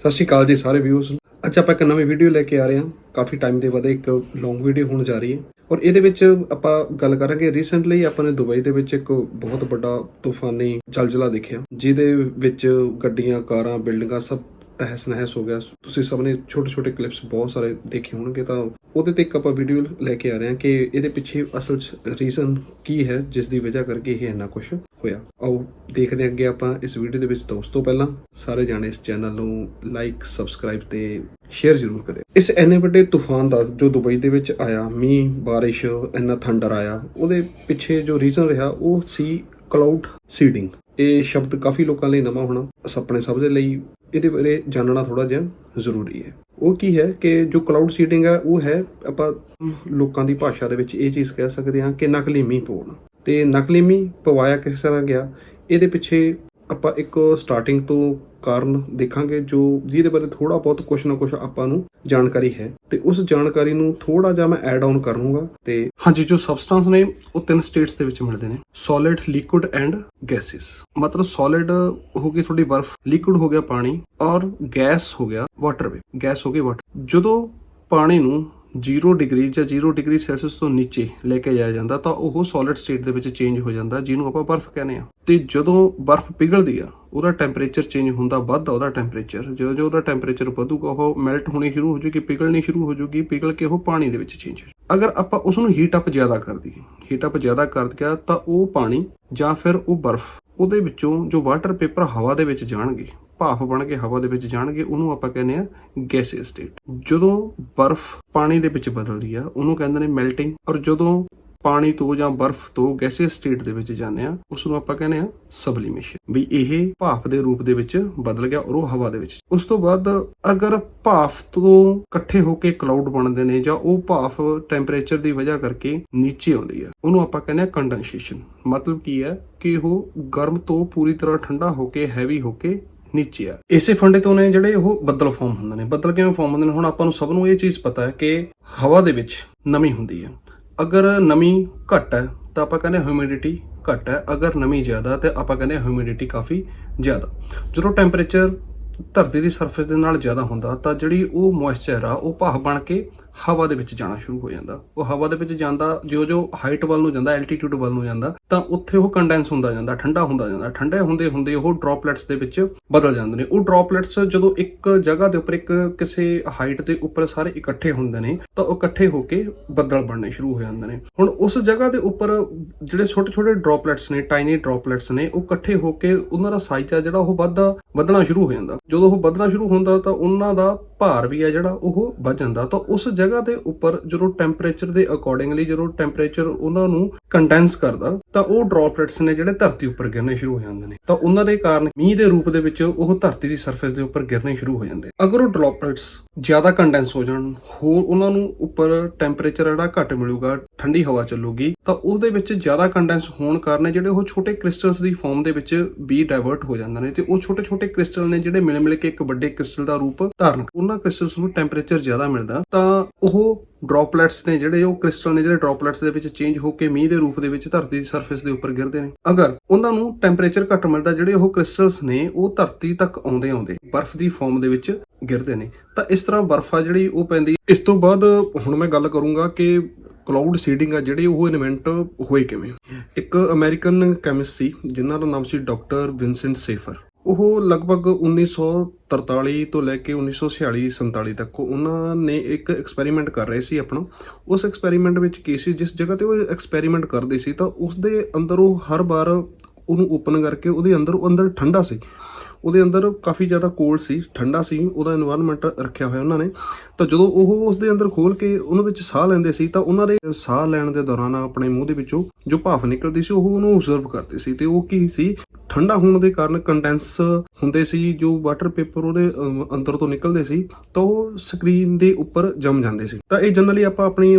ਸਤਿ ਸ਼੍ਰੀ ਅਕਾਲ ਜੀ ਸਾਰੇ ਵਿਊਜ਼ ਅੱਜ ਆਪਾਂ ਇੱਕ ਨਵੀਂ ਵੀਡੀਓ ਲੈ ਕੇ ਆ ਰਹੇ ਹਾਂ। ਕਾਫੀ ਟਾਈਮ ਦੇ ਬਾਅਦ ਇੱਕ ਲੌਂਗ ਵੀਡੀਓ ਹੋਣ ਜਾ ਰਹੀ ਹੈ। ਔਰ ਇਹਦੇ ਵਿੱਚ ਆਪਾਂ ਗੱਲ ਕਰਾਂਗੇ ਰੀਸੈਂਟਲੀ ਆਪਾਂ ਨੇ ਦੁਬਈ ਦੇ ਵਿੱਚ ਇੱਕ ਬਹੁਤ ਵੱਡਾ ਤੂਫਾਨੀ ਜ਼ਲਜ਼ਲਾ ਦੇਖਿਆ। ਜਿਹਦੇ ਵਿੱਚ ਗੱਡੀਆਂ, ਕਾਰਾਂ ਬਿਲਡਿੰਗਾਂ ਸਭ ਤਹਿਸ ਨਹਿਸ ਹੋ ਗਿਆ। ਤੁਸੀਂ ਸਭ ਨੇ ਛੋਟੇ ਛੋਟੇ ਕਲਿੱਪਸ ਬਹੁਤ ਸਾਰੇ ਦੇਖੇ ਹੋਣਗੇ ਤਾਂ ਉਹਦੇ ਤੇ ਇੱਕ ਆਪਾਂ ਵੀਡੀਓ ਲੈ ਕੇ ਆ ਰਹੇ ਹਾਂ ਕਿ ਇਹਦੇ ਪਿੱਛੇ ਅਸਲ ਰੀਜ਼ਨ ਕੀ ਹੈ, ਜਿਸ ਦੀ ਵਜ੍ਹਾ ਕਰਕੇ ਇਹ ਇੰਨਾ ਕੁਝ ਹੋਇਆ। ਆਓ ਦੇਖਦੇ ਅੱਗੇ ਆਪਾਂ ਇਸ ਵੀਡੀਓ ਦੇ ਵਿੱਚ ਤਾਂ ਉਸ ਤੋਂ ਪਹਿਲਾਂ ਸਾਰੇ ਜਾਣੇ ਇਸ ਚੈਨਲ ਨੂੰ ਲਾਈਕ ਸਬਸਕ੍ਰਾਈਬ ਤੇ ਸ਼ੇਅਰ ਜ਼ਰੂਰ ਕਰਿਓ। ਇਸ ਇੰਨੇ ਵੱਡੇ ਤੂਫਾਨ ਦਾ ਜੋ ਦੁਬਈ ਦੇ ਵਿੱਚ ਆਇਆ, ਮੀਂਹ, ਬਾਰਿਸ਼, ਇੰਨਾ ਥੰਡਰ ਆਇਆ, ਉਹਦੇ ਪਿੱਛੇ ਜੋ ਰੀਜ਼ਨ ਰਿਹਾ, ਉਹ ਸੀ ਕਲਾਊਡ ਸੀਡਿੰਗ ਇਹ ਸ਼ਬਦ ਕਾਫੀ ਲੋਕਾਂ ਲਈ ਨਵਾਂ ਹੋਣਾ ਆਪਣੇ ਸਭ ਦੇ ਲਈ, ਇਹਦੇ ਬਾਰੇ ਜਾਣਨਾ ਥੋੜਾ ਜਿਹਾ ਜ਼ਰੂਰੀ ਹੈ। ਉਹ ਕੀ ਹੈ ਕਿ ਜੋ ਕਲਾਊਡ ਸੀਡਿੰਗ ਹੈ, ਉਹ ਹੈ ਆਪਾਂ ਲੋਕਾਂ ਦੀ ਭਾਸ਼ਾ ਦੇ ਵਿੱਚ ਇਹ ਚੀਜ਼ ਕਹਿ ਸਕਦੇ ਹਾਂ ਕਿ ਨਕਲੀ ਮੀਂਹ ਪਾਉਣਾ ਤੇ ਨਕਲੀ ਮੀਂਹ ਪਵਾਇਆ ਕਿਸ ਤਰ੍ਹਾਂ ਗਿਆ? ਇਹਦੇ ਪਿੱਛੇ ਆਪਾਂ ਇੱਕ ਸਟਾਰਟਿੰਗ ਤੋਂ ਕਾਰਨ ਦੇਖਾਂਗੇ ਜੋ ਜਿਹਦੇ ਬਾਰੇ ਥੋੜਾ ਬਹੁਤ ਕੁਝ ਨਾ ਕੁਝ ਆਪਾਂ ਨੂੰ ਜਾਣਕਾਰੀ ਹੈ। ਤੇ ਉਸ ਜਾਣਕਾਰੀ ਨੂੰ ਥੋੜਾ ਜਿਹਾ ਮੈਂ ਐਡ ਆਨ ਕਰੂੰਗਾ ਤੇ ਹਾਂਜੀ, ਜੋ ਸਬਸਟੈਂਸ ਨੇ, ਉਹ ਤਿੰਨ ਸਟੇਟਸ ਦੇ ਵਿੱਚ ਮਿਲਦੇ ਨੇ। ਸੋਲਿਡ ਲਿਕੁਇਡ ਐਂਡ ਗੈਸਿਸ ਮਤਲਬ ਸੋਲਿਡ ਹੋ ਗਈ ਤੁਹਾਡੀ ਬਰਫ਼ ਲਿਕੁਇਡ ਹੋ ਗਿਆ ਪਾਣੀ ਔਰ ਗੈਸ ਹੋ ਗਿਆ ਵਾਟਰ ਵੇ ਗੈਸ ਹੋ ਗਈ ਵਾਟਰ ਜਦੋਂ ਪਾਣੀ ਨੂੰ 0 ਡਿਗਰੀ ਜਾਂ 0 ਡਿਗਰੀ ਸੈਲਸੀਅਸ ਤੋਂ ਨੀਚੇ ਲੈ ਕੇ ਜਾਇਆ ਜਾਂਦਾ ਤਾਂ ਉਹ ਸੋਲਿਡ ਸਟੇਟ ਦੇ ਵਿੱਚ ਚੇਂਜ ਹੋ ਜਾਂਦਾ, ਜਿਹਨੂੰ ਆਪਾਂ ਬਰਫ਼ ਕਹਿੰਦੇ ਆ ਤੇ ਜਦੋਂ ਬਰਫ਼ ਪਿਘਲਦੀ ਆ, ਉਹਦਾ ਟੈਂਪਰੇਚਰ ਚੇਂਜ ਹੁੰਦਾ ਵੱਧਦਾ ਉਹਦਾ ਟੈਂਪਰੇਚਰ ਜਦੋਂ ਜਦੋਂ ਉਹਦਾ ਟੈਂਪਰੇਚਰ ਵਧੂਗਾ, ਉਹ ਮੈਲਟ ਹੋਣੀ ਸ਼ੁਰੂ ਹੋ ਜੂਗੀ, ਪਿਘਲਣੀ ਸ਼ੁਰੂ ਹੋ ਜੂਗੀ, ਪਿਘਲ ਕੇ ਉਹ ਪਾਣੀ ਦੇ ਵਿੱਚ ਚੇਂਜ ਹੋ ਅਗਰ ਆਪਾਂ ਉਸ ਨੂੰ ਹੀਟ ਅਪ ਜ਼ਿਆਦਾ ਕਰ ਦਈਏ ਹੀਟ ਅਪ ਜ਼ਿਆਦਾ ਕਰ ਦਿਆ ਤਾਂ ਉਹ ਪਾਣੀ ਜਾਂ ਫਿਰ ਉਹ ਬਰਫ਼ ਉਹਦੇ ਵਿੱਚੋਂ ਜੋ ਵਾਟਰ ਪੇਪਰ ਹਵਾ ਦੇ ਵਿੱਚ ਜਾਣਗੇ ਭਾਫ ਬਣ ਕੇ ਹਵਾ ਦੇ ਵਿੱਚ ਜਾਣਗੇ, ਉਹਨੂੰ ਆਪਾਂ ਕਹਿੰਦੇ ਆ ਗੈਸੀਅਸ ਸਟੇਟ ਜਦੋਂ ਬਰਫ਼ ਪਾਣੀ ਦੇ ਵਿੱਚ ਬਦਲਦੀ ਆ, ਉਹਨੂੰ ਕਹਿੰਦੇ ਨੇ ਮੈਲਟਿੰਗ ਔਰ ਜਦੋਂ ਪਾਣੀ ਤੋਂ ਜਾਂ ਬਰਫ਼ ਤੋਂ ਗੈਸੀਅਸ ਸਟੇਟ ਦੇ ਵਿੱਚ ਜਾਂਦੇ ਆ ਉਸ ਨੂੰ ਆਪਾਂ ਕਹਿੰਦੇ ਆ ਸਬਲੀਮੇਸ਼ਨ ਵੀ ਇਹ ਭਾਫ ਦੇ ਰੂਪ ਦੇ ਵਿੱਚ ਬਦਲ ਗਿਆ ਔਰ ਉਹ ਹਵਾ ਦੇ ਵਿੱਚ। ਉਸ ਤੋਂ ਬਾਅਦ ਅਗਰ ਭਾਫ ਤੋਂ ਇਕੱਠੇ ਹੋ ਕੇ ਕਲਾਊਡ ਬਣਦੇ ਨੇ ਜਾਂ ਉਹ ਭਾਫ ਟੈਂਪਰੇਚਰ ਦੀ ਵਜ੍ਹਾ ਕਰਕੇ ਨੀਚੇ ਆਉਂਦੀ ਆ, ਉਹਨੂੰ ਆਪਾਂ ਕਹਿੰਦੇ ਆ ਕੰਡੈਂਸੇਸ਼ਨ ਮਤਲਬ ਕੀ ਹੈ ਕਿ ਉਹ ਗਰਮ ਤੋਂ ਪੂਰੀ ਤਰ੍ਹਾਂ ਠੰਡਾ ਹੋ ਕੇ ਹੈਵੀ ਹੋ ਕੇ ਨੀਚੇ ਆ। ਇਸੇ ਫੰਡੇ ਤੋਂ ਨੇ ਜਿਹੜੇ ਉਹ ਬੱਦਲ ਫਾਰਮ ਹੁੰਦੇ ਨੇ। ਬੱਦਲ ਕਿਵੇਂ ਫਾਰਮ ਹੁੰਦੇ ਨੇ? ਹੁਣ ਆਪਾਂ ਨੂੰ ਸਭ ਨੂੰ ਇਹ ਚੀਜ਼ ਪਤਾ ਹੈ ਕਿ ਹਵਾ ਦੇ ਵਿੱਚ ਨਮੀ ਹੁੰਦੀ ਹੈ। ਅਗਰ ਨਮੀ ਘੱਟ ਹੈ, ਤਾਂ ਆਪਾਂ ਕਹਿੰਦੇ ਹਿਊਮਿਡਿਟੀ ਘੱਟ ਹੈ। ਅਗਰ ਨਮੀ ਜ਼ਿਆਦਾ, ਤੇ ਆਪਾਂ ਕਹਿੰਦੇ ਹਿਊਮਿਡਿਟੀ ਕਾਫੀ ਜ਼ਿਆਦਾ। ਜਦੋਂ ਟੈਂਪਰੇਚਰ ਧਰਤੀ ਦੀ ਸਰਫੇਸ ਦੇ ਨਾਲ ਜ਼ਿਆਦਾ ਹੁੰਦਾ, ਤਾਂ ਜਿਹੜੀ ਉਹ ਮੋਇਸਚਰ ਆ, ਉਹ ਭਾਫ ਬਣ ਕੇ ਹਵਾ ਦੇ ਵਿੱਚ ਜਾਣਾ ਸ਼ੁਰੂ ਹੋ ਜਾਂਦਾ। ਉਹ ਹਵਾ ਦੇ ਵਿੱਚ ਜਾਂਦਾ ਜੋ ਜੋ ਹਾਈਟ ਵੱਲ ਨੂੰ ਜਾਂਦਾ ਐਲਟੀਟਿਊਡ ਵੱਲ ਨੂੰ ਜਾਂਦਾ, ਤਾਂ ਉੱਥੇ ਉਹ ਕੰਡੈਂਸ ਹੁੰਦਾ ਜਾਂਦਾ, ਠੰਡਾ ਹੁੰਦਾ ਜਾਂਦਾ। ਠੰਡੇ ਹੁੰਦੇ ਹੁੰਦੇ ਉਹ ਡ੍ਰੌਪਲੇਟਸ ਦੇ ਵਿੱਚ ਬਦਲ ਜਾਂਦੇ ਨੇ। ਉਹ ਡ੍ਰੌਪਲੇਟਸ ਜਦੋਂ ਇੱਕ ਜਗ੍ਹਾ ਦੇ ਉੱਪਰ ਇੱਕ ਕਿਸੇ ਹਾਈਟ ਦੇ ਉੱਪਰ ਸਾਰੇ ਇਕੱਠੇ ਹੁੰਦੇ ਨੇ, ਤਾਂ ਉਹ ਇਕੱਠੇ ਹੋ ਕੇ ਬੱਦਲ ਬਣਨੇ ਸ਼ੁਰੂ ਹੋ ਜਾਂਦੇ ਨੇ। ਹੁਣ ਉਸ ਜਗ੍ਹਾ ਦੇ ਉੱਪਰ ਜਿਹੜੇ ਛੋਟੇ ਛੋਟੇ ਡ੍ਰੌਪਲੇਟਸ ਨੇ ਟਾਈਨੀ ਡ੍ਰੌਪਲੇਟਸ ਨੇ, ਉਹ ਇਕੱਠੇ ਹੋ ਕੇ ਉਹਨਾਂ ਦਾ ਸਾਈਜ਼ ਆ ਜਿਹੜਾ ਉਹ ਵੱਧਦਾ ਵਧਣਾ ਸ਼ੁਰੂ ਹੋ ਜਾਂਦਾ। ਜਦੋਂ ਉਹ ਵਧਣਾ ਸ਼ੁਰੂ ਹੁੰਦਾ ਤਾਂ ਉਹਨਾਂ ਦਾ ਭਾਰ ਵੀ ਹੈ ਜਿਹੜਾ ਉਹ ਵੱਧ ਜਾਂਦਾ। ਤਾਂ ਉਸ ਜਗ੍ਹਾ ਦੇ ਉੱਪਰ ਜਦੋਂ ਟੈਂਪਰੇਚਰ ਦੇ ਅਕੋਰਡਿੰਗਲੀ ਜਦੋਂ ਟੈਂਪਰੇਚਰ ਉਹਨਾਂ ਨੂੰ ਕੰਡੈਂਸ ਕਰਦਾ ਤਾਂ ਉਹ ਡ੍ਰੌਪਲੇਟਸ ਨੇ ਜਿਹੜੇ ਧਰਤੀ ਉੱਪਰ ਗਿਰਨੇ ਸ਼ੁਰੂ ਹੋ ਜਾਂਦੇ ਨੇ। ਤਾਂ ਉਹਨਾਂ ਦੇ ਕਾਰਨ ਮੀਂਹ ਦੇ ਰੂਪ ਦੇ ਵਿੱਚ ਉਹ ਧਰਤੀ ਦੀ ਸਰਫੇਸ ਦੇ ਉੱਪਰ ਗਿਰਨੇ ਸ਼ੁਰੂ ਹੋ ਜਾਂਦੇ। ਅਗਰ ਉਹ ਡ੍ਰੌਪਲੇਟਸ ਜ਼ਿਆਦਾ ਕੰਡੈਂਸ ਹੋ ਜਾਣ, ਹੋਰ ਉਹਨਾਂ ਨੂੰ ਉੱਪਰ ਟੈਂਪਰੇਚਰ ਜਿਹੜਾ ਘੱਟ ਮਿਲੂਗਾ, ਠੰਡੀ ਹਵਾ ਚੱਲੂਗੀ, ਤਾਂ ਉਹਦੇ ਵਿੱਚ ਜ਼ਿਆਦਾ ਕੰਡੈਂਸ ਹੋਣ ਕਾਰਨ ਜਿਹੜੇ ਉਹ ਛੋਟੇ ਕ੍ਰਿਸਟਲਸ ਦੀ ਫਾਰਮ ਦੇ ਵਿੱਚ ਵੀ ਡਾਇਵਰਟ ਹੋ ਜਾਂਦੇ ਨੇ ਤੇ ਉਹ ਛੋਟੇ ਛੋਟੇ ਕ੍ਰਿਸਟਲ ਨੇ ਜਿਹੜੇ ਮਿਲ ਮਿਲ ਕੇ ਇੱਕ ਵੱਡੇ ਕ੍ਰਿਸਟਲ ਦਾ ਰੂਪ ਧਾਰਨ ਉਹਨਾਂ ਕ੍ਰਿਸਟਲਸ ਨੂੰ ਟੈਂਪਰੇਚਰ ਜ਼ਿਆਦਾ ਮਿਲਦਾ, ਤਾਂ ਉਹ ਡ੍ਰੌਪਲੇਟਸ ਨੇ ਜਿਹੜੇ ਉਹ ਕ੍ਰਿਸਟਲ ਨੇ ਜਿਹੜੇ ਡ੍ਰੌਪਲੇਟਸ ਦੇ ਵਿੱਚ ਚੇਂਜ ਹੋ ਕੇ ਮੀਂਹ ਦੇ ਰੂਪ ਦੇ ਵਿੱਚ ਧਰਤੀ ਦੀ ਸਰਫੇਸ ਦੇ ਉੱਪਰ ਗਿਰਦੇ ਨੇ। ਅਗਰ ਉਹਨਾਂ ਨੂੰ ਟੈਂਪਰੇਚਰ ਘੱਟ ਮਿਲਦਾ, ਜਿਹੜੇ ਉਹ ਕ੍ਰਿਸਟਲਸ ਨੇ, ਉਹ ਧਰਤੀ ਤੱਕ ਆਉਂਦੇ ਆਉਂਦੇ ਬਰਫ਼ ਦੀ ਫਾਰਮ ਦੇ ਵਿੱਚ ਗਿਰਦੇ ਨੇ। ਤਾਂ ਇਸ ਤਰ੍ਹਾਂ ਬਰਫ਼ ਆ ਜਿਹੜੀ, ਉਹ ਪੈਂਦੀ ਇਸ ਤੋਂ ਬਾਅਦ ਹੁਣ ਮੈਂ ਗੱਲ ਕਰੂੰਗਾ ਕਿ ਕਲਾਊਡ ਸੀਡਿੰਗ ਆ ਜਿਹੜੀ ਉਹ ਇਨਵੈਂਟ ਹੋਏ ਕਿਵੇਂ। ਇੱਕ ਅਮਰੀਕਨ ਕੈਮਿਸਟ ਸੀ, ਜਿਨ੍ਹਾਂ ਦਾ ਨਾਮ ਸੀ ਡਾਕਟਰ ਵਿਨਸੈਂਟ ਸੇਫਰ ਉਹ ਲਗਭਗ 1943 ਤੋਂ ਲੈ ਕੇ 1946 47 ਤੱਕ ਉਹਨਾਂ ਨੇ ਇੱਕ ਐਕਸਪੈਰੀਮੈਂਟ ਕਰ ਰਹੇ ਸੀ ਆਪਣਾ। ਉਸ ਐਕਸਪੈਰੀਮੈਂਟ ਵਿੱਚ ਕੀ ਸੀ, ਜਿਸ ਜਗ੍ਹਾ ਤੇ ਉਹ ਐਕਸਪੈਰੀਮੈਂਟ ਕਰਦੇ ਸੀ ਤਾਂ ਉਸ ਦੇ ਅੰਦਰ ਉਹ ਹਰ ਵਾਰ ਉਹਨੂੰ ਓਪਨ ਕਰਕੇ ਉਹਦੇ ਅੰਦਰ ਉਹ ਅੰਦਰ ਠੰਡਾ ਸੀ। ਉਹਦੇ ਅੰਦਰ ਕਾਫੀ ਜ਼ਿਆਦਾ ਕੋਲਡ ਸੀ, ਠੰਡਾ ਸੀ, ਉਹਦਾ এনवायरमेंट ਰੱਖਿਆ ਹੋਇਆ ਉਹਨਾਂ ਨੇ। ਤਾਂ ਜਦੋਂ ਉਹ ਉਸ ਦੇ ਅੰਦਰ ਖੋਲ ਕੇ ਉਹਨਾਂ ਵਿੱਚ ਸਾਹ ਲੈਂਦੇ ਸੀ, ਤਾਂ ਉਹਨਾਂ ਦੇ ਸਾਹ ਲੈਣ ਦੇ ਦੌਰਾਨ ਆਪਣੇ ਮੂੰਹ ਦੇ ਵਿੱਚੋਂ ਜੋ ਭਾਫ਼ ਨਿਕਲਦੀ ਸੀ, ਉਹ ਉਹਨੂੰ ਆਬਜ਼ਰਵ ਕਰਦੇ ਸੀ ਤੇ ਉਹ ਕੀ ਸੀ? ਠੰਡਾ ਹੋਣ ਦੇ ਕਾਰਨ ਕੰਡੈਂਸ ਹੁੰਦੇ ਸੀ, ਜੋ ਵਾਟਰ ਪੇਪਰ ਉਹਦੇ ਅੰਦਰ ਤੋਂ ਨਿਕਲਦੇ ਸੀ, ਤਾਂ ਉਹ ਸਕਰੀਨ ਦੇ ਉੱਪਰ ਜੰਮ ਜਾਂਦੇ ਸੀ। ਤਾਂ ਇਹ ਜਨਰਲੀ ਆਪਾਂ ਆਪਣੀ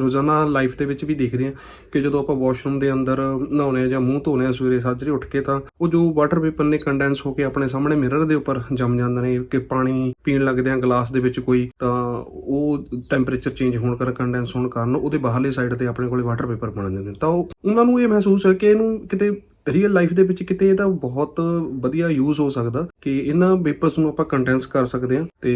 ਰੋਜ਼ਾਨਾ ਲਾਈਫ ਦੇ ਵਿੱਚ ਵੀ ਦੇਖਦੇ ਹਾਂ ਕਿ ਜਦੋਂ ਆਪਾਂ ਵਾਸ਼ਰੂਮ ਦੇ ਅੰਦਰ ਨਹਾਉਂਦੇ ਆ ਜਾਂ ਮੂੰਹ ਧੋਨੇ ਆ ਸਵੇਰੇ ਸਾਜਰੇ ਉੱਠ ਕੇ ਤਾਂ ਉਹ ਜੋ ਵਾਟਰ ਪੇਪਰ ਨੇ ਕੰਡੈਂਸ ਹੋ ਕੇ ਆਪਣੇ ਸਾਹਮਣੇ ਮਿਰਰ ਦੇ ਉੱਪਰ ਜੰਮ ਜਾਂਦੇ ਨੇ ਕਿ ਪਾਣੀ ਪੀਣ ਲੱਗਦੇ ਆ ਗਲਾਸ ਦੇ ਵਿੱਚ ਕੋਈ, ਤਾਂ ਉਹ ਟੈਂਪਰੇਚਰ ਚੇਂਜ ਹੋਣ ਕਾਰਨ ਕੰਡੈਂਸ ਹੋਣ ਕਾਰਨ ਉਹਦੇ ਬਾਹਰਲੇ ਸਾਈਡ ਤੇ ਆਪਣੇ ਕੋਲੇ ਵਾਟਰ ਪੇਪਰ ਬਣ ਜਾਂਦੇ ਨੇ। ਤਾਂ ਉਹਨਾਂ ਨੂੰ ਇਹ ਮਹਿਸੂਸ ਹੋਇਆ ਕਿ ਇਹਨੂੰ ਕਿਤੇ ਰੀਅਲ ਲਾਈਫ ਦੇ ਵਿੱਚ ਕਿਤੇ ਇਹਦਾ ਬਹੁਤ ਵਧੀਆ ਯੂਜ਼ ਹੋ ਸਕਦਾ ਕਿ ਇਹਨਾਂ ਪੇਪਰਸ ਨੂੰ ਆਪਾਂ ਕੰਡੈਂਸ ਕਰ ਸਕਦੇ ਆ ਤੇ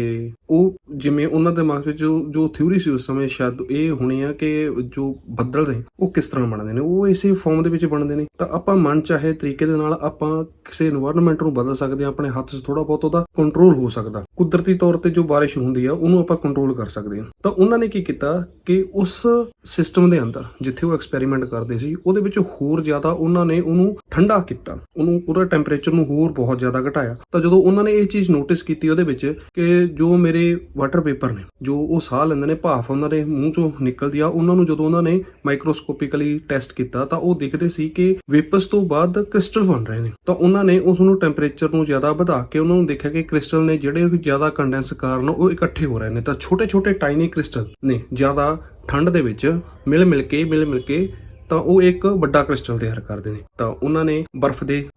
ਉਹ ਜਿਵੇਂ ਉਹਨਾਂ ਦੇ ਦਿਮਾਗ ਵਿੱਚ ਜੋ ਜੋ ਥਿਊਰੀ ਸੀ ਉਸ ਸਮੇਂ ਸ਼ਾਇਦ ਇਹ ਹੋਣੀ ਆ ਕਿ ਜੋ ਬੱਦਲ ਨੇ ਉਹ ਕਿਸ ਤਰ੍ਹਾਂ ਬਣਦੇ ਨੇ, ਉਹ ਇਸੇ ਫਾਰਮ ਦੇ ਵਿੱਚ ਬਣਦੇ ਨੇ। ਤਾਂ ਆਪਾਂ ਮਨ ਚਾਹੇ ਤਰੀਕੇ ਦੇ ਨਾਲ ਆਪਾਂ ਕਿਸੇ এনवायरमेंट ਨੂੰ ਬਦਲ ਸਕਦੇ ਆ ਆਪਣੇ ਹੱਥ 'ਚ ਥੋੜਾ ਬਹੁਤ ਉਹਦਾ ਕੰਟਰੋਲ ਹੋ ਸਕਦਾ। ਕੁਦਰਤੀ ਤੌਰ ਤੇ ਜੋ ਬਾਰਿਸ਼ ਹੁੰਦੀ ਆ, ਉਹਨੂੰ ਆਪਾਂ ਕੰਟਰੋਲ ਕਰ ਸਕਦੇ ਆ ਤਾਂ ਉਹਨਾਂ ਨੇ ਕੀ ਕੀਤਾ ਕਿ ਉਸ ਸਿਸਟਮ ਦੇ ਅੰਦਰ ਜਿੱਥੇ ਉਹ ਐਕਸਪੈਰੀਮੈਂਟ ਕਰਦੇ ਸੀ, ਉਹਦੇ ਵਿੱਚ ਹੋਰ ਜ਼ਿਆਦਾ ਉਹਨਾਂ ਨੇ ਉਹਨੂੰ ਠੰਡਾ ਕੀਤਾ। ਉਹਨੂੰ ਉਹਦਾ ਟੈਂਪਰੇਚਰ ਨੂੰ ਹੋਰ ਬਹੁਤ ਜ਼ਿਆਦਾ ਘਟਾਇਆ। ਤਾਂ ਜਦੋਂ ਉਹਨਾਂ ਨੇ ਇਹ ਚੀਜ਼ ਨੋਟਿਸ ਕੀਤੀ ਉਹਦੇ ਵਿੱਚ ਕਿ ਜੋ ਮੇਰੇ ਵਾਟਰ ਪੇਪਰ ਨੇ, ਜੋ ਉਹ ਸਾਹ ਲੈਂਦੇ ਨੇ, ਭਾਫ ਉਹਨਾਂ ਦੇ ਮੂੰਹ ਚੋਂ ਨਿਕਲਦੀ ਆ, ਉਹਨਾਂ ਨੂੰ ਜਦੋਂ ਉਹਨਾਂ ਨੇ ਮਾਈਕਰੋਸਕੋਪਿਕਲੀ ਟੈਸਟ ਕੀਤਾ ਤਾਂ ਉਹ ਦਿਖਦੇ ਸੀ ਕਿ ਵੇਪਸ ਤੋਂ ਬਾਅਦ ਕ੍ਰਿਸਟਲ ਬਣ ਰਹੇ ਨੇ। ਤਾਂ ਉਹਨਾਂ ਨੇ ਉਸ ਨੂੰ ਟੈਂਪਰੇਚਰ ਨੂੰ ਜ਼ਿਆਦਾ ਵਧਾ ਕੇ ਉਹਨਾਂ ਨੂੰ ਦੇਖਿਆ ਕਿ ਕ੍ਰਿਸਟਲ ਨੇ ਜਿਹੜੇ ਜ਼ਿਆਦਾ ਕੰਡੈਂਸ ਕਾਰਨ ਉਹ ਇਕੱਠੇ ਹੋ ਰਹੇ ਨੇ। ਤਾਂ ਛੋਟੇ-ਛੋਟੇ ਟਾਈਨੀ ਕ੍ਰਿਸਟਲ ਨੇ ਜ਼ਿਆਦਾ ਠੰਡ ਦੇ ਵਿੱਚ ਮਿਲ ਮਿਲ ਕੇ ਮਿਲ ਮਿਲ ਕੇ ਤਾਂ ਉਹ ਇੱਕ ਵੱਡਾ ਕ੍ਰਿਸਟਲ ਤਿਆਰ ਕਰਦੇ ਨੇ। ਤਾਂ ਉਹਨਾਂ ਨੇ ਬਰਫ਼ ਦੇ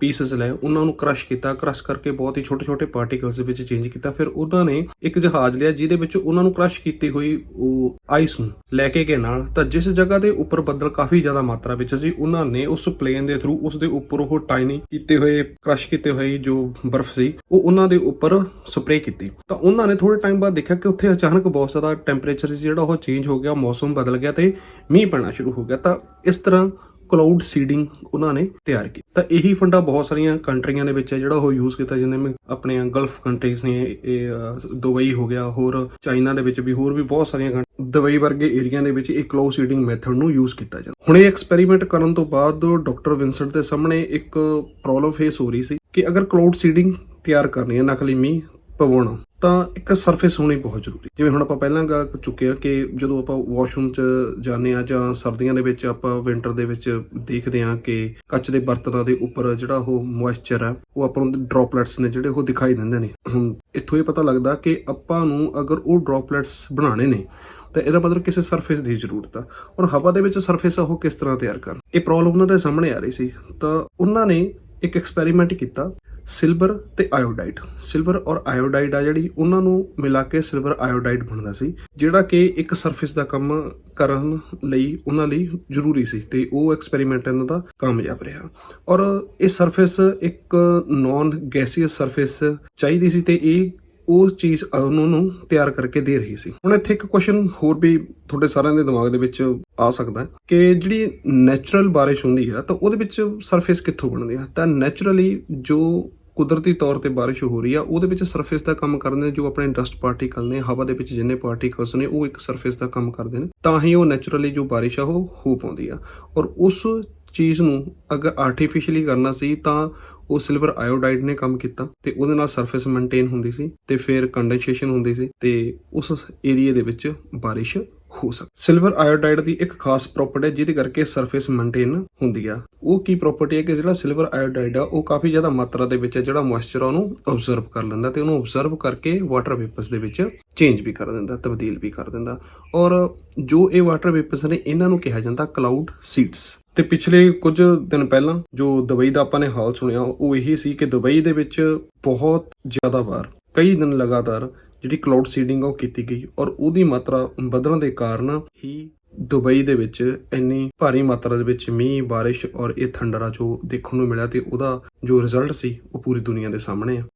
ਪੀਸਸ ਲਏ। ਉਹਨਾਂ ਨੂੰ ਕ੍ਰਸ਼ ਕੀਤਾ। ਕ੍ਰਸ਼ ਕਰਕੇ ਬਹੁਤ ਹੀ ਛੋਟੇ-ਛੋਟੇ ਪਾਰਟੀਕਲਸ ਵਿੱਚ ਚੇਂਜ ਕੀਤਾ। ਫਿਰ ਉਹਨਾਂ ਨੇ ਇੱਕ ਜਹਾਜ਼ ਲਿਆ ਜਿਹਦੇ ਵਿੱਚ ਉਹਨਾਂ ਨੂੰ ਕ੍ਰਸ਼ ਕੀਤੀ ਹੋਈ ਉਹ ਆਈਸ ਨੂੰ ਲੈ ਕੇ ਗਏ ਨਾਲ। ਤਾਂ ਜਿਸ ਜਗ੍ਹਾ ਦੇ ਉੱਪਰ ਬੱਦਲ ਕਾਫੀ ਜ਼ਿਆਦਾ ਮਾਤਰਾ ਵਿੱਚ ਸੀ, ਉਹਨਾਂ ਨੇ ਉਸ ਪਲੇਨ ਦੇ ਥਰੂ ਉਸ ਦੇ ਉੱਪਰ ਉਹ ਟਾਈਨੀ ਕੀਤੇ ਹੋਏ ਕ੍ਰਸ਼ ਕੀਤੇ ਹੋਏ ਜੋ ਬਰਫ਼ ਸੀ, ਉਹ ਉਹਨਾਂ ਦੇ ਉੱਪਰ ਸਪਰੇਅ ਕੀਤੀ। ਤਾਂ ਉਹਨਾਂ ਨੇ ਥੋੜੇ ਟਾਈਮ ਬਾਅਦ ਦੇਖਿਆ ਕਿ ਉੱਥੇ ਅਚਾਨਕ ਬਹੁਤ ਜ਼ਿਆਦਾ ਟੈਂਪਰੇਚਰ ਜਿਹੜਾ ਉਹ ਚੇਂਜ ਹੋ ਗਿਆ, ਮੌਸਮ ਬਦਲ ਗਿਆ ਤੇ ਮੀਂਹ ਪੈਣਾ ਸ਼ੁਰੂ ਹੋ ਗਿਆ। ਤਾਂ ਇਸ ਤਰ੍ਹਾਂ ਕਲਾਊਡ ਸੀਡਿੰਗ ਉਹਨਾਂ ਨੇ ਤਿਆਰ ਕੀਤੀ। ਤਾਂ ਇਹੀ ਫੰਡਾ ਬਹੁਤ ਸਾਰੀਆਂ ਕੰਟਰੀਆਂ ਦੇ ਵਿੱਚ ਹੈ, ਜਿਹੜਾ ਉਹ ਯੂਜ਼ ਕੀਤਾ ਜਾਂਦਾ ਮੈਂ ਆਪਣੀਆਂ ਗਲਫ ਕੰਟਰੀਜ਼ ਨੇ, ਇਹ ਦੁਬਈ ਹੋ ਗਿਆ, ਹੋਰ ਚਾਈਨਾ ਦੇ ਵਿੱਚ ਵੀ, ਹੋਰ ਵੀ ਬਹੁਤ ਸਾਰੀਆਂ ਦੁਬਈ ਵਰਗੇ ਏਰੀਆ ਦੇ ਵਿੱਚ ਇਹ ਕਲਾਊਡ ਸੀਡਿੰਗ ਮੈਥਡ ਨੂੰ ਯੂਜ਼ ਕੀਤਾ ਜਾਂਦਾ। ਹੁਣ ਇਹ ਐਕਸਪੈਰੀਮੈਂਟ ਕਰਨ ਤੋਂ ਬਾਅਦ ਡਾਕਟਰ ਵਿੰਸੈਂਟ ਦੇ ਸਾਹਮਣੇ ਇੱਕ ਪ੍ਰੋਬਲਮ ਫੇਸ ਹੋ ਰਹੀ ਸੀ ਕਿ ਅਗਰ ਕਲਾਊਡ ਸੀਡਿੰਗ ਤਿਆਰ ਕਰਨੀ ਹੈ, ਨਕਲੀ ਮੀਂਹ ਪਵਾਉਣਾ ਤਾਂ ਇੱਕ ਸਰਫੇਸ ਹੋਣੀ ਬਹੁਤ ਜ਼ਰੂਰੀ। ਜਿਵੇਂ ਹੁਣ ਆਪਾਂ ਪਹਿਲਾਂ ਗੱਲ ਚੁੱਕੇ ਆ ਕਿ ਜਦੋਂ ਆਪਾਂ ਵਾਸ਼ਰੂਮ 'ਚ ਜਾਂਦੇ ਆ ਜਾਂ ਸਰਦੀਆਂ ਦੇ ਵਿੱਚ ਆਪਾਂ ਵਿੰਟਰ ਦੇ ਵਿੱਚ ਦੇਖਦੇ ਆ ਕਿ ਕੱਚ ਦੇ ਬਰਤਨਾਂ ਦੇ ਉੱਪਰ ਜਿਹੜਾ ਉਹ ਮੋਇਸਚਰ ਆ ਉਹ ਆਪਾਂ ਨੂੰ ਡ੍ਰੌਪਲੇਟਸ ਨੇ ਜਿਹੜੇ ਉਹ ਦਿਖਾਈ ਦਿੰਦੇ ਨੇ। ਹੁਣ ਇੱਥੋਂ ਇਹ ਪਤਾ ਲੱਗਦਾ ਕਿ ਆਪਾਂ ਨੂੰ ਅਗਰ ਉਹ ਡ੍ਰੌਪਲੇਟਸ ਬਣਾਉਣੇ ਨੇ, ਤਾਂ ਇਹਦਾ ਮਤਲਬ ਕਿਸੇ ਸਰਫੇਸ ਦੀ ਜ਼ਰੂਰਤ ਆ। ਔਰ ਹਵਾ ਦੇ ਵਿੱਚ ਸਰਫੇਸ ਉਹ ਕਿਸ ਤਰ੍ਹਾਂ ਤਿਆਰ ਕਰਨ? ਇਹ ਪ੍ਰੋਬਲਮ ਉਹਨਾਂ ਦੇ ਸਾਹਮਣੇ ਆ ਰਹੀ ਸੀ। ਤਾਂ ਉਹਨਾਂ ਨੇ ਇੱਕ ਐਕਸਪੈਰੀਮੈਂਟ ਕੀਤਾ। ਸਿਲਵਰ ਤੇ ਆਇਓਡਾਈਡ ਸਿਲਵਰ ਔਰ ਆਇਓਡਾਈਡ ਆ ਜਿਹੜੀ, ਉਹਨਾਂ ਨੂੰ ਮਿਲਾ ਕੇ ਸਿਲਵਰ ਆਇਓਡਾਈਡ ਬਣਦਾ ਸੀ, ਜਿਹੜਾ ਕਿ ਇੱਕ ਸਰਫੇਸ ਦਾ ਕੰਮ ਕਰਨ ਲਈ, ਉਹਨਾਂ ਲਈ ਜ਼ਰੂਰੀ ਸੀ ਤੇ ਉਹ ਐਕਸਪੈਰੀਮੈਂਟ ਇਹਨਾਂ ਦਾ ਕਾਮਯਾਬ ਰਿਹਾ। ਔਰ ਇਹ ਸਰਫੇਸ ਇੱਕ ਨਾਨ ਗੈਸੀਅਸ ਸਰਫੇਸ ਚਾਹੀਦੀ ਸੀ ਤੇ ਇਹ ਉਹ ਚੀਜ਼ ਉਹਨਾਂ ਨੂੰ ਤਿਆਰ ਕਰਕੇ ਦੇ ਰਹੀ ਸੀ। ਹੁਣ ਇੱਥੇ ਇੱਕ ਕੁਐਸਚਨ ਹੋਰ ਵੀ ਤੁਹਾਡੇ ਸਾਰਿਆਂ ਦੇ ਦਿਮਾਗ ਦੇ ਵਿੱਚ ਆ ਸਕਦਾ ਕਿ ਜਿਹੜੀ ਨੈਚੁਰਲ ਬਾਰਿਸ਼ ਹੁੰਦੀ ਆ, ਤਾਂ ਉਹਦੇ ਵਿੱਚ ਸਰਫੇਸ ਕਿੱਥੋਂ ਬਣਦੀ ਆ? ਤਾਂ ਨੈਚੁਰਲੀ ਜੋ ਕੁਦਰਤੀ ਤੌਰ ਤੇ ਬਾਰਿਸ਼ ਹੋ ਰਹੀ ਆ, ਉਹਦੇ ਵਿੱਚ ਸਰਫੇਸ ਦਾ ਕੰਮ ਕਰਦੇ ਨੇ ਜੋ ਆਪਣੇ ਡਸਟ ਪਾਰਟੀਕਲ ਨੇ, ਹਵਾ ਦੇ ਵਿੱਚ ਜਿੰਨੇ ਪਾਰਟੀਕਲਸ ਨੇ, ਉਹ ਇੱਕ ਸਰਫੇਸ ਦਾ ਕੰਮ ਕਰਦੇ ਨੇ। ਤਾਂ ਹੀ ਉਹ ਨੈਚੁਰਲੀ ਜੋ ਬਾਰਿਸ਼ ਆ, ਉਹ ਹੋ ਪਾਉਂਦੀ ਆ। ਔਰ ਉਸ ਚੀਜ਼ ਨੂੰ ਅਗਰ ਆਰਟੀਫੀਸ਼ੀਅਲੀ ਕਰਨਾ ਸੀ, ਤਾਂ ਉਹ ਸਿਲਵਰ ਆਇਓਡਾਈਡ ਨੇ ਕੰਮ ਕੀਤਾ ਤੇ ਉਹਦੇ ਨਾਲ ਸਰਫੇਸ ਮੇਨਟੇਨ ਹੁੰਦੀ ਸੀ ਤੇ ਫਿਰ ਕੰਡੈਂਸੇਸ਼ਨ ਹੁੰਦੀ ਸੀ ਤੇ ਉਸ ਏਰੀਆ ਦੇ ਵਿੱਚ ਬਾਰਿਸ਼ ਹੋ ਸਕਦੀ। ਸਿਲਵਰ ਆਇਓਡਾਈਡ ਦੀ ਇੱਕ ਖਾਸ ਪ੍ਰੋਪਰਟੀ ਹੈ, ਜਿਹਦੇ ਕਰਕੇ ਸਰਫੇਸ ਮੇਨਟੇਨ ਹੁੰਦੀ ਆ। ਉਹ ਕੀ ਪ੍ਰੋਪਰਟੀ ਹੈ ਕਿ ਜਿਹੜਾ ਸਿਲਵਰ ਆਇਓਡਾਈਡ ਆ, ਉਹ ਕਾਫੀ ਜ਼ਿਆਦਾ ਮਾਤਰਾ ਦੇ ਵਿੱਚ ਹੈ, ਜਿਹੜਾ ਮੋਇਸਚਰ ਆ, ਉਹਨੂੰ ਅਬਜ਼ਰਵ ਕਰ ਲੈਂਦਾ ਤੇ ਉਹਨੂੰ ਅਬਜ਼ਰਵ ਕਰਕੇ ਵਾਟਰ ਵੇਪਰਸ ਦੇ ਵਿੱਚ ਚੇਂਜ ਵੀ ਕਰ ਦਿੰਦਾ, ਤਬਦੀਲ ਵੀ ਕਰ ਦਿੰਦਾ। ਔਰ ਜੋ ਇਹ ਵਾਟਰ ਵੇਪਰਸ ਨੇ, ਇਹਨਾਂ ਨੂੰ ਕਿਹਾ ਜਾਂਦਾ ਕਲਾਊਡ ਸੀਡਸ ਤੇ ਪਿਛਲੇ ਕੁਝ ਦਿਨ ਪਹਿਲਾਂ ਜੋ ਦੁਬਈ ਦਾ ਆਪਾਂ ਨੇ ਹਾਲ ਸੁਣਿਆ, ਉਹ ਇਹੀ ਸੀ ਕਿ ਦੁਬਈ ਦੇ ਵਿੱਚ ਬਹੁਤ ਜ਼ਿਆਦਾ ਵਾਰ, ਕਈ ਦਿਨ ਲਗਾਤਾਰ ਜਿਹੜੀ ਕਲਾਊਡ ਸੀਡਿੰਗ ਉਹ ਕੀਤੀ ਗਈ ਔਰ ਉਹਦੀ ਮਾਤਰਾ ਵਧਣ ਦੇ ਕਾਰਨ ਹੀ ਦੁਬਈ ਦੇ ਵਿੱਚ ਇੰਨੀ ਭਾਰੀ ਮਾਤਰਾ ਦੇ ਵਿੱਚ ਮੀਂਹ, ਬਾਰਿਸ਼ ਔਰ ਇਹ ਥੰਡਰਾ ਜੋ ਦੇਖਣ ਨੂੰ ਮਿਲਿਆ ਤੇ ਉਹਦਾ ਜੋ ਰਿਜ਼ਲਟ ਸੀ ਉਹ ਪੂਰੀ ਦੁਨੀਆ ਦੇ ਸਾਹਮਣੇ ਆ।